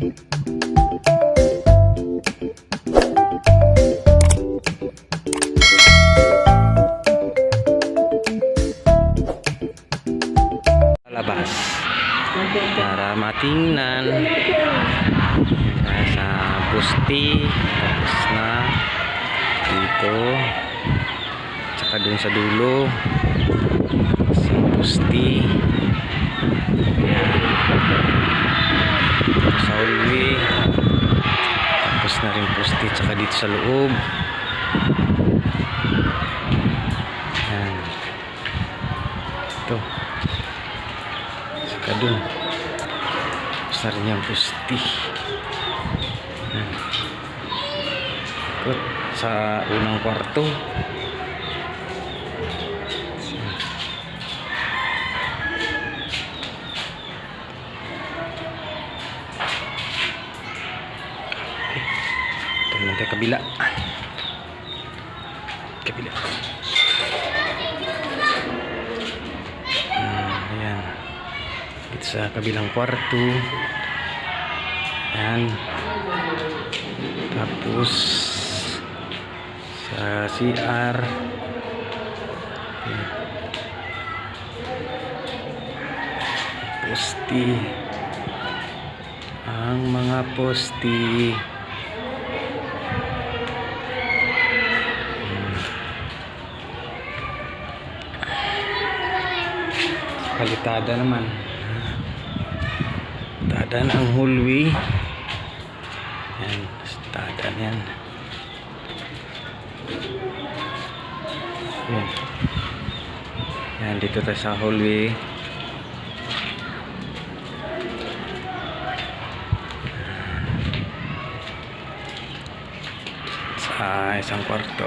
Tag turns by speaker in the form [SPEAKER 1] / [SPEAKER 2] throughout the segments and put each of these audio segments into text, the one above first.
[SPEAKER 1] labas para matingnan. Sa busti. Tapos na. Dito. Tsaka dun sa dulo. Sa busti Ayan. Tapos sa hallway tapos na rin busti tsaka dito sa loob Ayan. ito Saka dun. Basta rin yung pusti. Yan. Sa unang kwarto. Tayo kabila. Kabila. Hmm, ayan dito sa kabilang kwarto yan tapos sa CR Yan. posti ang mga posti kalitada naman Tadan ang hallway. Yan, tadan yan. Yan. Yan, dito tayo sa hallway. Sa isang kwarto.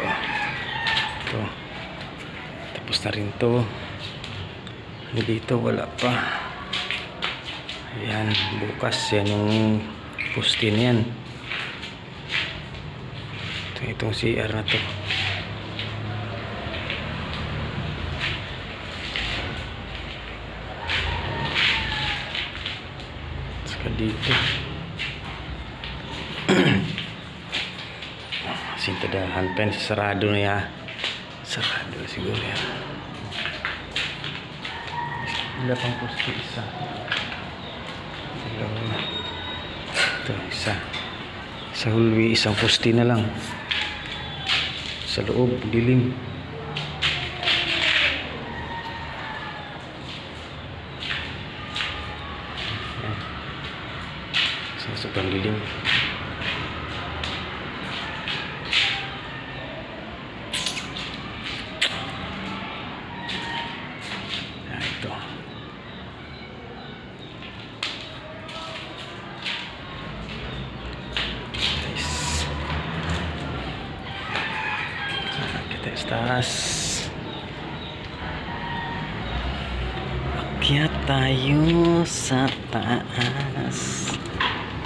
[SPEAKER 1] Ito. Tapos na rin to. Dito wala pa. Ayan, bukas yan yung poste na yan. Ito, itong CR na to. Saka dito. Sinta dahan pen sarado na ya. Sarado siguro ya. Wala pang poste isa. Dalawa. Ito, isa. Sa hallway, isang poste na lang. Sa loob, dilim. Sa sobrang dilim. Ayan, ito. Guys. Kita taas. Akyat tayo sa taas.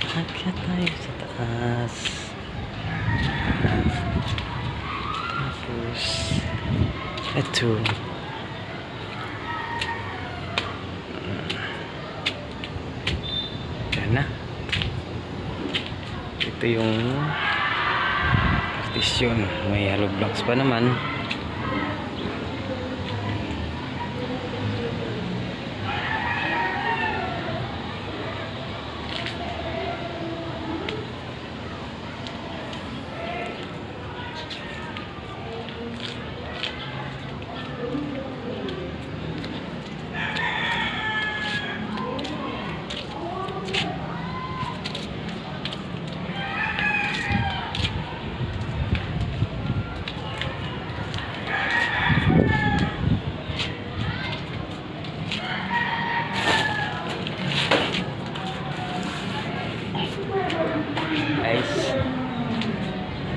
[SPEAKER 1] Akyat tayo sa taas. Tapos, ito. Yan na. Ito yung partition. May hollow blocks pa naman.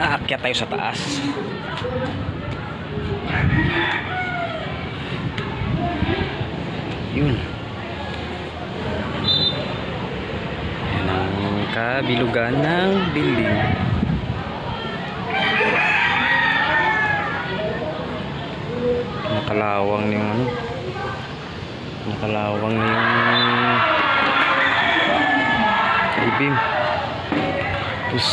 [SPEAKER 1] Aakyat tayo sa taas. Yun. Yan ang kabilugan ng building. Nakalawang na yung ano. Nakalawang na yung ibim. Tapos